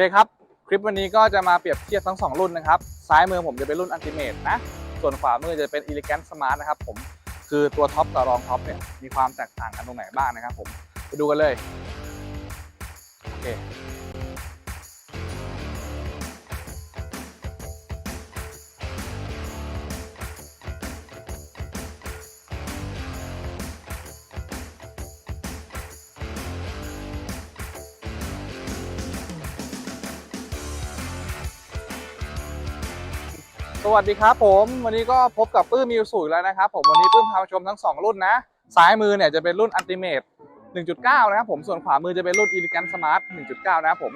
เคครับ คลิปวันนี้ก็จะมาเปรียบเทียบทั้ง 2 รุ่นนะครับ ซ้ายมือผมจะเป็นรุ่นอันติเมตนะ ส่วนขวามือจะเป็น Elegant Smart นะครับผม คือตัวท็อปกับรองท็อปเนี่ยมีความแตกต่างกันตรงไหนบ้างนะครับผม ไปดูกันเลย โอเค สวัสดีครับผมวันนี้ก็พบกับปื้มมิวสุอีกแล้วนะครับผมวันนี้ปื้มพามาชมทั้ง 2 รุ่นนะซ้ายมือเนี่ยจะเป็นรุ่น Ultimate 1.9 นะครับผมส่วนขวามือจะเป็นรุ่น Elegant Smart 1.9 นะครับผม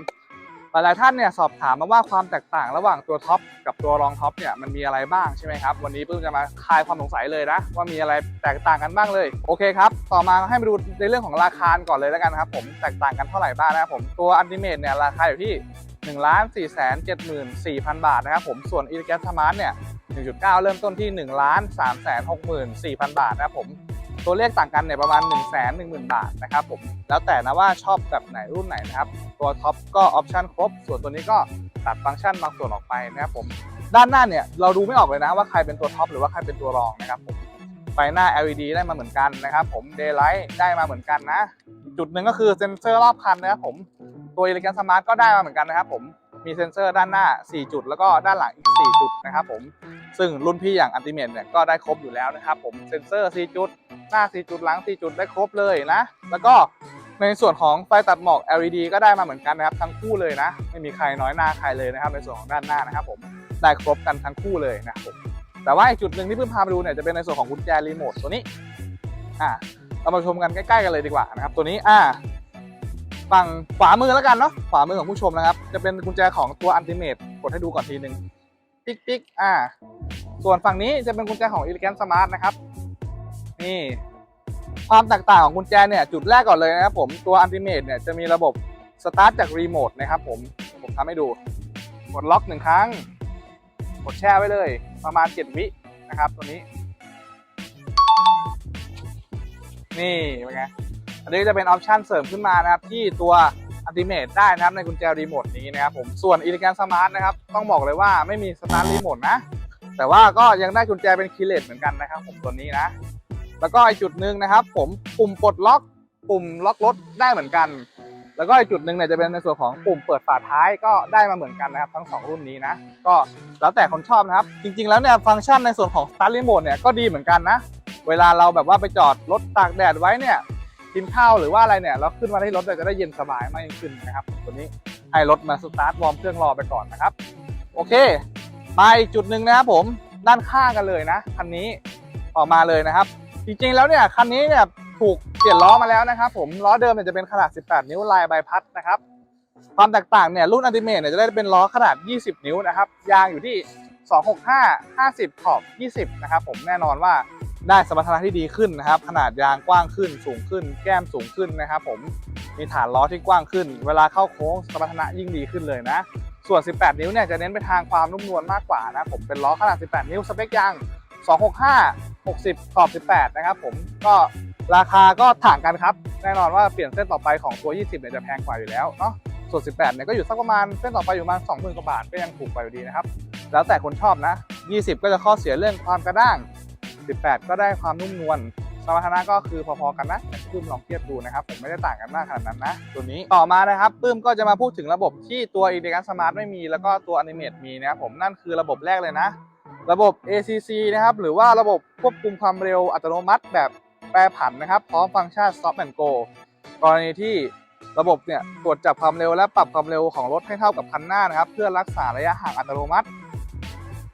หลายๆท่านเนี่ยสอบถามมาว่าความแตกต่างระหว่างตัวท็อปกับตัวรองท็อปเนี่ยมันมีอะไรบ้างใช่ไหมครับวันนี้ปื้มจะมาคลายความสงสัยเลยนะว่ามีอะไรแตกต่างกันบ้างเลยโอเคครับต่อมาให้มาดูในเรื่องของราคาก่อนเลยแล้วกันครับผมแตกต่างกันเท่าไหร่บ้างนะครับผมตัว Ultimate เนี่ยราคาอยู่ที่ 1 4 7 4 0 0 0 บาทนะครับผมส่วน e l e g a n t Smart เนี่ย 1.9 เริ่มต้นที่ 1 3 6 4 0 0 0 บาทนะครับผมตัวเลขต่างกันเนี่ยประมาณ 1 1 0 0 0 0 บาทนะครับผมแล้วแต่นะว่าชอบแบบไหนรุ่นไหนนะครับ ตัวท็อปก็ออปชันครบ ส่วนตัวนี้ก็ตัดฟังก์ชันบางส่วนออกไปนะครับผมด้านหน้าเนี่ยเราดูไม่ออกเลยนะว่าใครเป็นตัวท็อปหรือว่าใครเป็นตัวรองนะครับผมไฟหน้า LED ได้มาเหมือนกันนะครับผม Daylight ได้มาเหมือนกันนะ จุดหนึ่งก็คือเซ็นเซอร์รอบคันนะครับผม ตัว Elegant Smart ก็ได้มาเหมือนกันนะครับผมมีเซ็นเซอร์ด้านหน้า 4 จุด แล้วก็ด้านหลังอีก 4 จุดนะครับผม ซึ่งรุ่นพี่อย่าง Ultimate เนี่ยก็ได้ครบอยู่แล้วนะครับผม เซ็นเซอร์ 4 จุด หน้า 4 จุด หลัง 4 จุดได้ครบเลยนะ แล้วก็ในส่วนของไฟตัดหมอก LED ก็ได้มาเหมือนกันนะครับทั้งคู่เลยนะ ไม่มีใครน้อยหน้าใครเลยนะครับ ในส่วนของด้านหน้านะครับผม ได้ครบกันทั้งคู่เลยนะครับผมแต่ว่าอีกจุดหนึ่งที่เพิ่งพามาดูเนี่ยจะเป็นในส่วนของกุญแจรีโมทตัวนี้ อ่า เรามาชมกันใกล้ๆกันเลยดีกว่านะครับ ตัวนี้ อ่า ฝั่งขวามือแล้วกันเนาะขวามือของผู้ชมนะครับ จะเป็นกุญแจของตัวอันติเมตกดให้ดูก่อนทีหนึ่งปิ๊กปิ๊กอ่า ส่วนฝั่งนี้จะเป็นกุญแจของ Elegant Smart นะครับนี่ความแตกต่างของกุญแจเนี่ยจุดแรกก่อนเลยนะครับผมตัวอันติเมตเนี่ยจะมีระบบสตาร์ทจากรีโมทนะครับผมผมทำให้ดูกดล็อกหนึ่งครั้งกดแช่ไว้เลย ประมาณ 7 วินะครับ ตัวนี้ นี่เป็นไง อันนี้จะเป็นออปชันเสริมขึ้นมานะครับที่ตัวอัลติเม e ได้นะครับในกุญแจรีโมทนี้นะครับผมส่วน Elegant Smart นะครับต้องบอกเลยว่าไม่มีสตาร์ทรีโมทนะ แต่ว่าก็ยังได้กุญแจเป็นคีเลสเหมือนกันนะครับ ผมตัวนี้นะ แล้วก็อีกจุดหนึ่งนะครับ ผมปุ่มปลดล็อก ปุ่มล็อกรถได้เหมือนกัน แล้วก็อีกจุดหนึ่งเนี่ยจะเป็นในส่วนของปุ่มเปิดฝาท้ายก็ได้มาเหมือนกันนะครับ ทั้งสองรุ่นนี้นะ ก็แล้วแต่คนชอบนะครับ จริง ๆ แล้วเนี่ยฟังก์ชันในส่วนของ Start Remote เนี่ยก็ดีเหมือนกันนะ เวลาเราแบบว่าไปจอดรถตากแดดไว้เนี่ย กินข้าวหรือว่าอะไรเนี่ยเราขึ้นมาที่รถเนี่ยจะได้เย็นสบายมากยิ่งขึ้นนะครับ ตัวนี้ให้รถมาสตาร์ทวอร์มเครื่องรอไปก่อนนะครับ โอเคมาอีกจุดหนึ่งนะครับผมด้านข้างกันเลยนะคันนี้ออกมาเลยนะครับ จริงๆแล้วเนี่ยคันนี้เนี่ยถูกเปลี่ยนล้อมาแล้วนะครับ ผมล้อเดิมเนี่ยจะเป็นขนาด 18 นิ้วลายใบพัดนะครับ ความแตกต่างเนี่ยรุ่นอัลติเมทเนี่ยจะได้เป็นล้อขนาด 20 นิ้วนะครับยางอยู่ที่ 265 50 ขอบ 20 นะครับผมแน่นอนว่า ได้สมรรถนะที่ดีขึ้นนะครับ ขนาดยางกว้างขึ้น สูงขึ้น แก้มสูงขึ้นนะครับ ผมมีฐานล้อที่กว้างขึ้น เวลาเข้าโค้งสมรรถนะยิ่งดีขึ้นเลยนะ ส่วน 18 นิ้วเนี่ยจะเน้นไปทางความนุ่มนวลมากกว่านะผมเป็นล้อขนาด 18 นิ้วสเปคยาง 265 60 ขอบ 18 นะครับผมก็ราคาก็ต่างกันครับ แน่นอนว่าเปลี่ยนเส้นต่อไปของตัว 20เนี่ยจะแพงกว่าอยู่แล้วเนาะส่วน 18 เนี่ยก็อยู่สักประมาณเส้นต่อไปอยู่ประมาณ 20,000กว่าบาทก็ยังถูกกว่าอยู่ดีนะครับ แล้วแต่คนชอบนะ 20 ก็จะข้อเสียเรื่องความกระด้าง 18 ก็ได้ความนุ่มนวลสมรรถนะก็คือพอๆกันนะแต่ปื้มลองเทียบดูนะครับผมไม่ได้ต่างกันมากขนาดนั้นนะตัวนี้ต่อมานะครับปื้มก็จะมาพูดถึงระบบที่ตัว e l e g a n t Smart ไม่มี แล้วก็ตัว Animate มีนะครับผมนั่นคือระบบแรกเลยนะ ระบบ ACC นะครับหรือว่าระบบควบคุมความเร็วอัตโนมัติแบบแปรผันนะครับพร้อมฟังก์ชัน Stop and Go กรณีที่ระบบเนี่ยตรวจจับความเร็วและปรับความเร็วของรถให้เท่ากับคันหน้านะครับ เพื่อรักษาระยะห่างอัตโนมัติ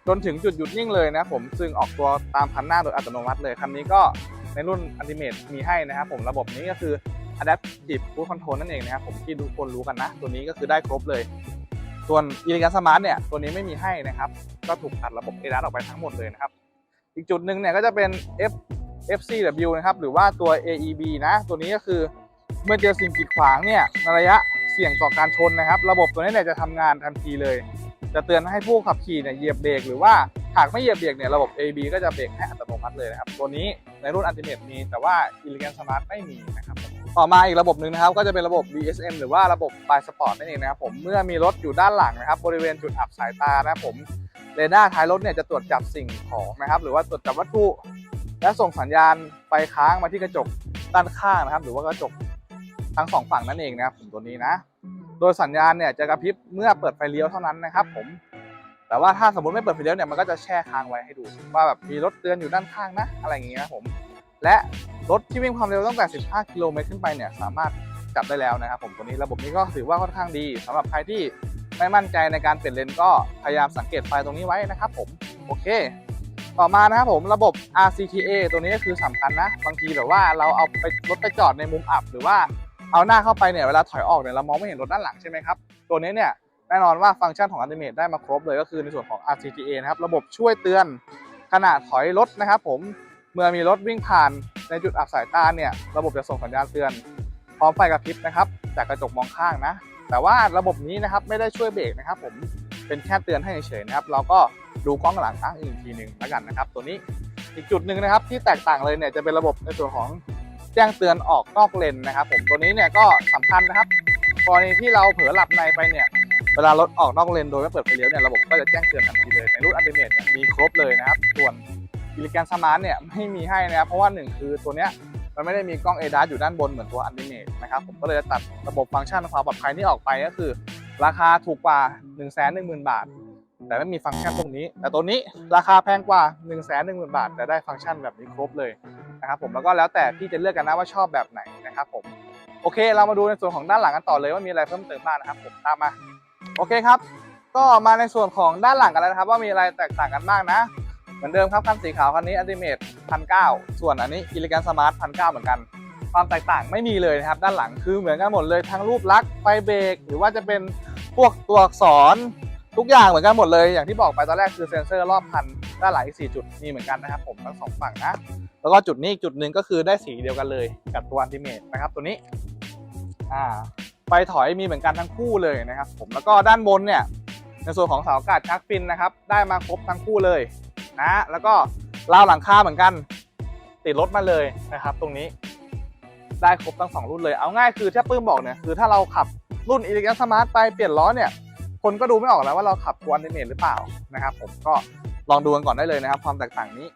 จนถึงจุดหยุดนิ่งเลยนะผมซึ่งออกตัวตามคันหน้าโดยอัตโนมัติเลยคันนี้ก็ในรุ่น Ultimate มีให้นะครับผมระบบนี้ก็คือ Adaptive Cruise Control นั่นเองนะครับผมที่ทุกคนรู้กันนะ ตัวนี้ก็คือได้ครบเลย ส่วน Elegant Smart เนี่ยตัวนี้ไม่มีให้นะครับ ก็ถูกตัดระบบ ADAS ออกไปทั้งหมดเลยนะครับ อีกจุดหนึ่งเนี่ยก็จะเป็น F FCW นะครับหรือว่าตัว AEB นะ ตัวนี้ก็คือเมื่อเจอสิ่งกีดขวางเนี่ยในระยะเสี่ยงต่อการชนนะครับ ระบบตัวนี้เนี่ยจะทำงานทันทีเลย จะเตือนให้ผู้ขับขี่เนี่ยเหยียบเบรกหรือว่าหากไม่เหยียบเบรกเนี่ยระบบ A/B ก็จะเบรกให้อัตโนมัติเลยนะครับ ตัวนี้ในรุ่น Ultimate มี แต่ว่า Elegant Smart ไม่มีนะครับต่อมาอีกระบบหนึ่งนะครับ ก็จะเป็นระบบ BSM หรือว่าระบบ By Sport นั่นเองนะครับผมเมื่อมีรถอยู่ด้านหลังนะครับบริเวณจุดอับสายตานะครับผมเรดาร์ท้ายรถเนี่ยจะตรวจจับสิ่งของนะครับหรือว่าตรวจจับวัตถุ และส่งสัญญาณไฟค้างมาที่กระจกด้านข้างนะครับ หรือว่ากระจกทั้งสองฝั่งนั่นเองนะครับผมตัวนี้นะ โดยสัญญาณเนี่ยจะกระพริบเมื่อเปิดไฟเลี้ยวเท่านั้นนะครับ ผม แต่ว่าถ้าสมมติไม่เปิดไฟเลี้ยวเนี่ยมันก็จะแช่ค้างไว้ให้ดู ว่าแบบมีรถเตือนอยู่ด้านข้างนะ อะไรอย่างเงี้ยนะครับผม และรถที่วิ่งความเร็วตั้งแต่ 15 กิโลเมตรขึ้นไปเนี่ยสามารถจับได้แล้วนะครับ ผมตัวนี้ระบบนี้ก็ถือว่าค่อนข้างดีสำหรับใครที่ไม่มั่นใจในการเปลี่ยนเลนก็พยายามสังเกตไฟตรงนี้ไว้นะครับ ผมโอเค ต่อมานะครับผมระบบ RCTA ตัวนี้ก็คือสำคัญนะ บางทีแบบว่าเราเอาไปรถไปจอดในมุมอับหรือว่า เอาหน้าเข้าไปเนี่ยเวลาถอยออกเนี่ยเรามองไม่เห็นรถด้านหลังใช่ไหมครับ ตัวนี้เนี่ยแน่นอนว่าฟังก์ชันของ Ultimate ได้มาครบเลยก็คือในส่วนของ RCTA นะครับระบบช่วยเตือนขณะถอยรถนะครับผมเมื่อมีรถวิ่งผ่านในจุดอับสายตาเนี่ยระบบจะส่งสัญญาณเตือนพร้อมไฟกระพริบนะครับจากกระจกมองข้างนะ แต่ว่าระบบนี้นะครับไม่ได้ช่วยเบรกนะครับ ผมเป็นแค่เตือนให้เฉยๆนะครับ เราก็ดูกล้องหลังอ้างอิงอีกทีหนึ่งแล้วกันนะครับ ตัวนี้อีกจุดหนึ่งนะครับที่แตกต่างเลยเนี่ยจะเป็นระบบในส่วนของ แจ้งเตือนออกนอกเลนนะครับ ผมตัวนี้เนี่ยก็สำคัญนะครับกรณีที่เราเผลอหลับในไปเนี่ยเวลารถออกนอกเลนโดยไม่เปิดไฟเลี้ยวเนี่ยระบบก็จะแจ้งเตือนทันทีเลยในรุ่นอัลติเมทเนี่ยมีครบเลยนะครับ ส่วนอิลิแกนสมาร์ทเนี่ยไม่มีให้นะครับ เพราะว่าหนึ่งคือตัวเนี้ยมันไม่ได้มีกล้อง ADAS อยู่ด้านบนเหมือนตัวอัลติเมทนะครับผมก็เลยจะตัดระบบฟังก์ชันความปลอดภัยที่ออกไปก็คือ ราคาถูกกว่า 1 1 0 0 0 0 บาท แต่ไม่มีฟังก์ชันตรงนี้ แต่ตัวนี้ราคาแพงกว่า 1 1 0 0 0 0 บาท แต่ได้ฟังก์ชันแบบนี้ครบเลย นะครับผมแล้วก็แล้วแต่พี่จะเลือกกันนะว่าชอบแบบไหนนะครับผมโอเค เรามาดูในส่วนของด้านหลังกันต่อเลยว่ามีอะไรเพิ่มเติมบ้างนะครับผมตามมาโอเคครับ ก็มาในส่วนของด้านหลังกันแล้วนะครับ ว่ามีอะไรแตกต่างกันบ้างนะเหมือนเดิมครับคันสีขาวคันนี้อัลติเมทพันเส่วนอันนี้อิลิกันสมาร์ทพันเเหมือนกัน ความแตกต่างไม่มีเลยนะครับ ด้านหลังคือเหมือนกันหมดเลยทั้งรูปลักษณ์ไฟเบรกหรือว่าจะเป็นพวกตัวอักษรทุกอย่างเหมือนกันหมดเลยอย่างที่บอกไปตอนแรกคือเซ็นเซอร์รอบพันด้านหลังอีก4จุดมีเหมือนกันนะครับผมทั้งสองฝั่งนะ แล้วก็จุดนี้อีกจุดหนึ่งก็คือได้สีเดียวกันเลยกับตัวอัลติเมทนะครับ ตัวนี้อ่าไฟถอยมีเหมือนกันทั้งคู่เลยนะครับผมแล้วก็ด้านบนเนี่ยในส่วนของเสาอากาศชักฟินนะครับ ได้มาครบทั้งคู่เลยนะแล้วก็ราวหลังคาเหมือนกัน ติดรถมาเลยนะครับ ตรงนี้ได้ครบทั้งสองรุ่นเลย เอาง่ายคือที่ปื้มบอกเนี่ยคือถ้าเราขับรุ่นอีลิกันสมาร์ทไปเปลี่ยนล้อเนี่ยคนก็ดูไม่ออกแล้วว่าเราขับตัวอันเดเมทหรือเปล่านะครับ ผมก็ลองดูกันก่อนได้เลยนะครับ ความแตกต่างนี้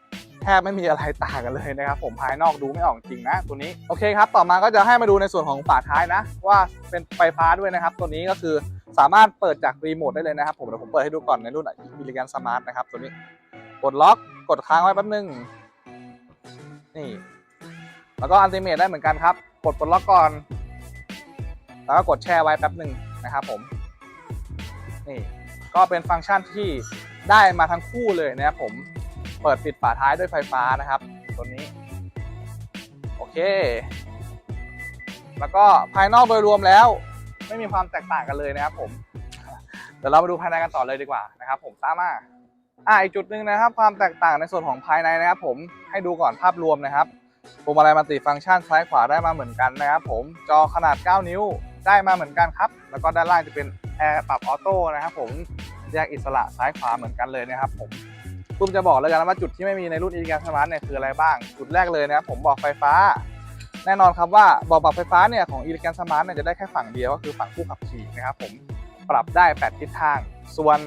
แทบไม่มีอะไรต่างกันเลยนะครับผมภายนอกดูไม่ออกจริงนะตัวนี้โอเคครับต่อมาก็จะให้มาดูในส่วนของฝาท้ายนะ ว่าเป็นไฟฟ้าด้วยนะครับ ตัวนี้ก็คือสามารถเปิดจากรีโมทได้เลยนะครับผมเดี๋ยวผมเปิดให้ดูก่อนในรุ่นอิลิกันสมาร์ทนะครับตัวนี้กดล็อกกดค้างไว้แป๊บนึงนี่ แล้วก็อัลติเมทได้เหมือนกันครับ กดปลดล็อกก่อน แล้วก็กดแช่ไว้แป๊บหนึ่งนะครับผม นี่ ก็เป็นฟังก์ชันที่ได้มาทั้งคู่เลยนะครับผม เปิดปิดฝาท้ายด้วยไฟฟ้านะครับ ตัวนี้ โอเค แล้วก็ภายนอกโดยรวมแล้ว ไม่มีความแตกต่างกันเลยนะครับ ผม เดี๋ยวเรามาดูภายในกันต่อเลยดีกว่านะครับ ผมตามมาอ่าอีกจุดหนึ่งนะครับ ความแตกต่างในส่วนของภายในนะครับ ผมให้ดูก่อนภาพรวมนะครับพวงมาลัยมัลติฟังก์ชันซ้ายขวาได้มาเหมือนกันนะครับ ผมจอขนาด 9 นิ้วได้มาเหมือนกันครับ แล้วก็ด้านล่างจะเป็นแอร์ปรับออโต้นะครับ ผมแยกอิสระซ้ายขวาเหมือนกันเลยนะครับ ผม ตุ้มจะบอกเลยกันนะว่าจุดที่ไม่มีในรุ่นอีกาสมาร์ทเนี่ยคืออะไรบ้าง จุดแรกเลยนะครับผมบอกไฟฟ้า แน่นอนครับว่าบอกปรับไฟฟ้าเนี่ยของ e l e g a n t Smart เนี่ยจะได้แค่ฝั่งเดียวก็คือฝั่งผู้ขับขี่นะครับผมปรับได้ 8 ทิศทาง ส่วน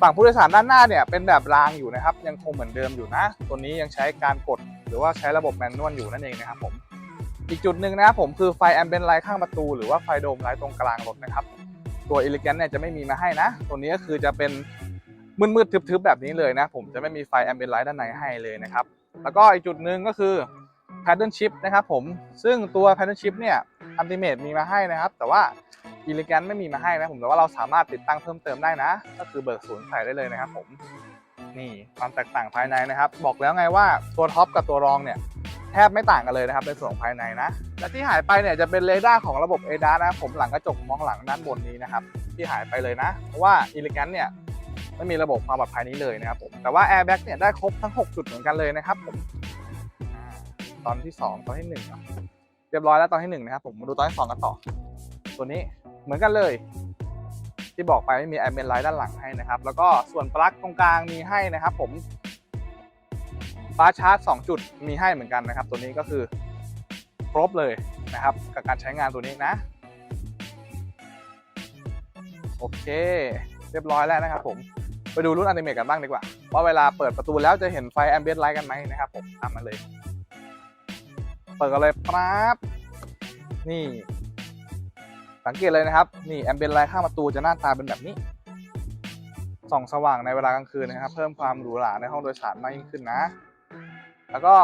ฝั่งผู้โดยสารด้านหน้าเนี่ยเป็นแบบรางอยู่นะครับ ยังคงเหมือนเดิมอยู่นะ ตัวนี้ยังใช้การกด หรือว่าใช้ระบบแมนนวลอยู่นั่นเองนะครับผมอีกจุดหนึ่งนะครับผมคือไฟแอมเบนไลท์ข้างประตู หรือว่าไฟโดมไลท์ตรงกลางรถนะครับ ตัว e l e g a n t เนี่ยจะไม่มีมาให้นะ ตัวนี้ก็คือจะเป็น มืดๆทึบๆแบบนี้เลยนะ ผมจะไม่มีไฟแอมเบนไลท์ด้านในให้เลยนะครับ แล้วก็อีกจุดหนึ่งก็คือ pattern chip นะครับผมซึ่งตัว pattern chip เนี่ย Ultimate มีมาให้นะครับ แต่ว่า Elegant ไม่มีมาให้นะผมแต่ว่าเราสามารถติดตั้งเพิ่มเติมได้นะ ก็คือเบิกศูนย์ใส่ได้เลยนะครับผมนี่ความแตกต่างภายในนะครับ บอกแล้วไงว่าตัวท็อปกับตัวรองเนี่ยแทบไม่ต่างกันเลยนะครับในส่วนของภายในนะ และที่หายไปเนี่ยจะเป็นเรดาร์ของระบบ ADAS นะครับผมหลังกระจกมองหลังด้านบนนี้นะครับ ที่หายไปเลยนะ เพราะว่า Elegant เนี่ย ไม่มีระบบความปลอดภัยนี้เลยนะครับผมแต่ว่า Airbag เนี่ยได้ครบทั้ง 6 จุดเหมือนกันเลยนะครับผมตอนที่ 2 ตอนที่1อะเรียบร้อยแล้วตอนที่ 1 นะครับผมมาดูตอนที่ 2 กันต่อ ตัวนี้เหมือนกันเลย ที่บอกไปไม่มีแอร์เมนไลท์ด้านหลังให้นะครับ แล้วก็ส่วนปลั๊กตรงกลางมีให้นะครับผมฟ้าชาร์จ 2 จุดมีให้เหมือนกันนะครับ ตัวนี้ก็คือครบเลยนะครับ กับการใช้งานตัวนี้นะโอเค เรียบร้อยแล้วนะครับผม ไปดูรุ่นอนิเมะกันบ้างดีกว่า ว่าเวลาเปิดประตูแล้วจะเห็นไฟแอมเบียนไลท์กันไหมนะครับผมตามมาเลย เปิดกันเลยปั๊บนี่ สังเกตเลยนะครับ นี่แอมเบียนไลท์ข้างประตูจะหน้าตาเป็นแบบนี้ส่องสว่างในเวลากลางคืนนะครับ เพิ่มความหรูหราในห้องโดยสารมากยิ่งขึ้นนะ แล้วก็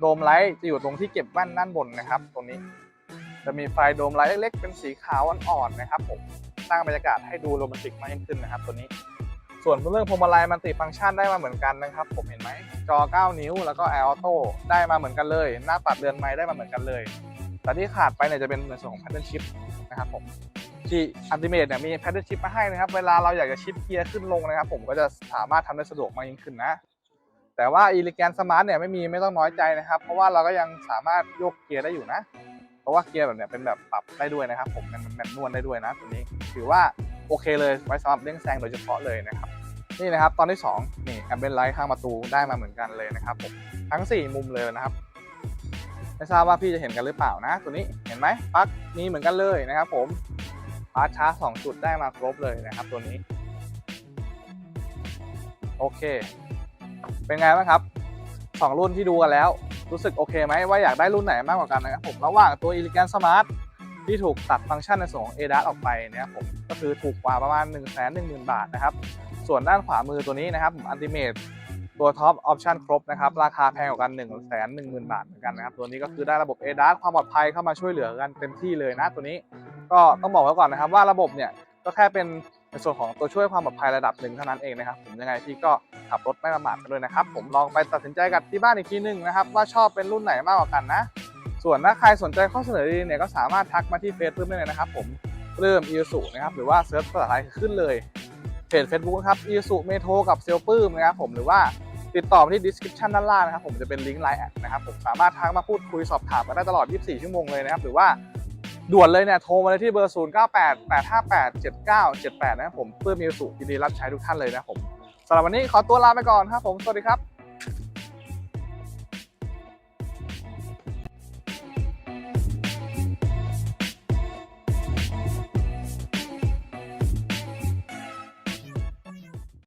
โดมไลท์จะอยู่ตรงที่เก็บแว่นด้านบนนะครับ ตรงนี้ จะมีไฟโดมไลท์เล็กๆเป็นสีขาวอ่อนๆนะครับ ผมสร้างบรรยากาศให้ดูโรแมนติกมากยิ่งขึ้นนะครับ ตัวนี้ ส่วนเรื่องพวงมาลัยมันติฟังก์ชันได้มาเหมือนกันนะครับ ผมเห็นไหมจอ 9 นิ้ว แล้วก็แอร์ออโต้ได้มาเหมือนกันเลย หน้าปัดเรือนไม้ได้มาเหมือนกันเลย แต่ที่ขาดไปเนี่ยจะเป็นในส่วนของ pattern shift นะครับผมที่อันติเมตเนี่ยมี pattern shift มาให้นะครับ เวลาเราอยากจะชิปเกียร์ขึ้นลงนะครับ ผมก็จะสามารถทำได้สะดวกมากยิ่งขึ้นนะ แต่ว่า e l e g a n Smart เนี่ยไม่มีไม่ต้องน้อยใจนะครับ เพราะว่าเราก็ยังสามารถโยกเกียร์ได้อยู่นะ เพราะว่าเกียร์แบบเนี้ยเป็นแบบปรับได้ด้วยนะครับ ผมมันแมนนวลได้ด้วยนะตัวนี้ถือว่าโอเคเลยไว้สำหรับเร่งแซงโดยเฉพาะเลยนะครับ นี่นะครับตอนที่2นี่แอมเบนไลท์ข้างประตูได้มาเหมือนกันเลยนะครับผมทั้ง 4 มุมเลยนะครับไม่ทราบว่าพี่จะเห็นกันหรือเปล่านะ ตัวนี้เห็นไหมปลั๊กมีเหมือนกันเลยนะครับ ผมพาร์ทชาร์จสองจุดได้มาครบเลยนะครับ ตัวนี้ โอเค เป็นไงบ้างครับสองรุ่นที่ดูกันแล้ว รู้สึกโอเคไหมว่าอยากได้รุ่นไหนมากกว่ากันนะครับผมระหว่างตัว Elegant Smart ที่ถูกตัดฟังก์ชันในส่วนของ ADAS ออกไปนะครับผมก็คือถูกกว่าประมาณ 1 1 0 0 0 0 บาทนะครับ ส่วนด้านขวามือตัวนี้นะครับผม Ultimate ตัวท็อปออปชันครบนะครับ ราคาแพงกว่ากัน1 1 0 0 0 0บาทเหมือนกันนะครับ ตัวนี้ก็คือได้ระบบ ADAS ความปลอดภัยเข้ามาช่วยเหลือกันเต็มที่เลยนะตัวนี้ก็ต้องบอกไว้ก่อนนะครับ ว่าระบบเนี่ยก็แค่เป็นในส่วนของตัวช่วยความปลอดภัยระดับหนึ่งเท่านั้นเองนะครับผมยังไงพี่ก็ขับรถไม่ประมาทกันด้วยนะครับ ผมลองไปตัดสินใจกับที่บ้านอีกทีหนึ่งนะครับว่าชอบเป็นรุ่นไหนมากกว่ากันนะ ส่วนถ้าใครสนใจข้อเสนอดีเนี่ยก็สามารถทักมาที่เฟซบุ๊กได้เลยนะครับผมเริ่มอีสุนะครับหรือว่าเซิร์ชภาษาไทยขึ้นเลย จ Facebook ครับอีสุเมโทรกับเซลปื้มนะครับผมหรือว่าติดต่อมาที่ description ด้านล่างนะครับผมจะเป็นลิงก์ไลน์แอดนะครับผมสามารถทักมาพูดคุยสอบถามกันได้ตลอด 24 ชั่วโมงเลยนะครับหรือว่าด่วนเลยเนี่ยโทรมาเลยที่เบอร์ 0 9 8 8 5 8 7 9 7 8 นะครับผมเพื่อมีสุยินดีรับใช้ทุกท่านเลยนะครับผมสำหรับวันนี้ขอตัวลาไปก่อนครับผมสวัสดีครับ